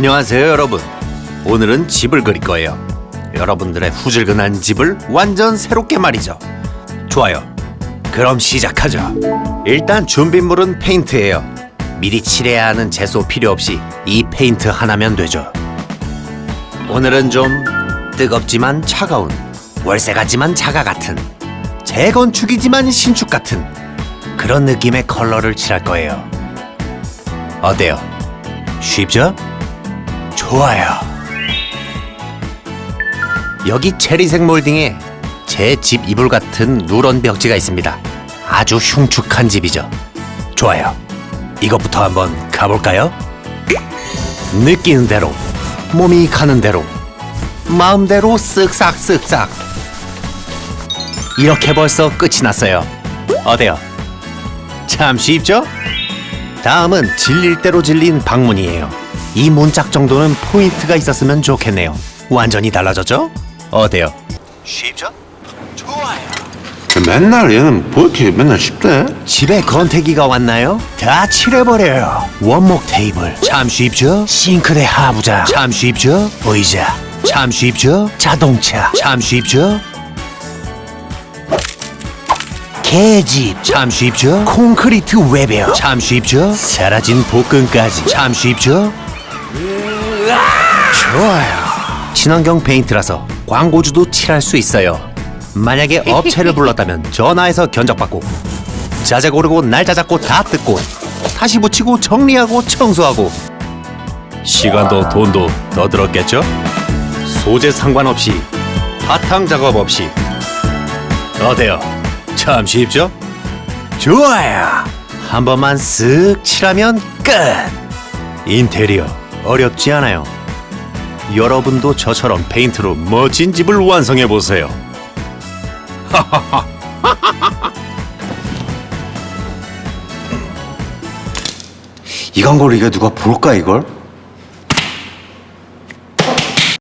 안녕하세요 여러분. 오늘은 집을 그릴 거예요. 여러분들의 후질근한 집을 완전 새롭게 말이죠. 좋아요. 그럼 시작하죠. 일단 준비물은 페인트예요. 미리 칠해야 하는 제소 필요 없이 이 페인트 하나면 되죠. 오늘은 좀 뜨겁지만 차가운 월세 같지만 자가 같은 재건축이지만 신축 같은 그런 느낌의 컬러를 칠할 거예요. 어때요? 쉽죠? 좋아요. 여기 체리색 몰딩에 제 집 이불 같은 누런 벽지가 있습니다. 아주 흉측한 집이죠. 좋아요. 이것부터 한번 가볼까요? 느끼는 대로, 몸이 가는 대로, 마음대로 쓱싹 쓱싹. 이렇게 벌써 끝이 났어요. 어때요? 참 쉽죠? 다음은 질릴 대로 질린 방문이에요. 이 문짝 정도는 포인트가 있었으면 좋겠네요. 완전히 달라졌죠? 어때요? 쉽죠? 좋아요. 맨날 얘는 뭐 이렇게 맨날 쉽대? 집에 건태기가 왔나요? 다 칠해버려요. 원목 테이블 참 쉽죠? 싱크대 하부장 참 쉽죠? 의자 참 쉽죠? 자동차 참 쉽죠? 개집 참 쉽죠? 콘크리트 외벽 참 쉽죠? 사라진 복근까지 참 쉽죠? 좋아요. 친환경 페인트라서 광고주도 칠할 수 있어요. 만약에 업체를 불렀다면 전화해서 견적받고 자재 고르고 날짜 잡고 다 뜯고 다시 붙이고 정리하고 청소하고 시간도 돈도 더 들었겠죠? 소재 상관없이 바탕 작업 없이 어때요? 참 쉽죠? 좋아요. 한 번만 쓱 칠하면 끝. 인테리어 어렵지 않아요. 여러분도 저처럼 페인트로 멋진 집을 완성해 보세요. 이 광고를 이게 누가 볼까 이걸?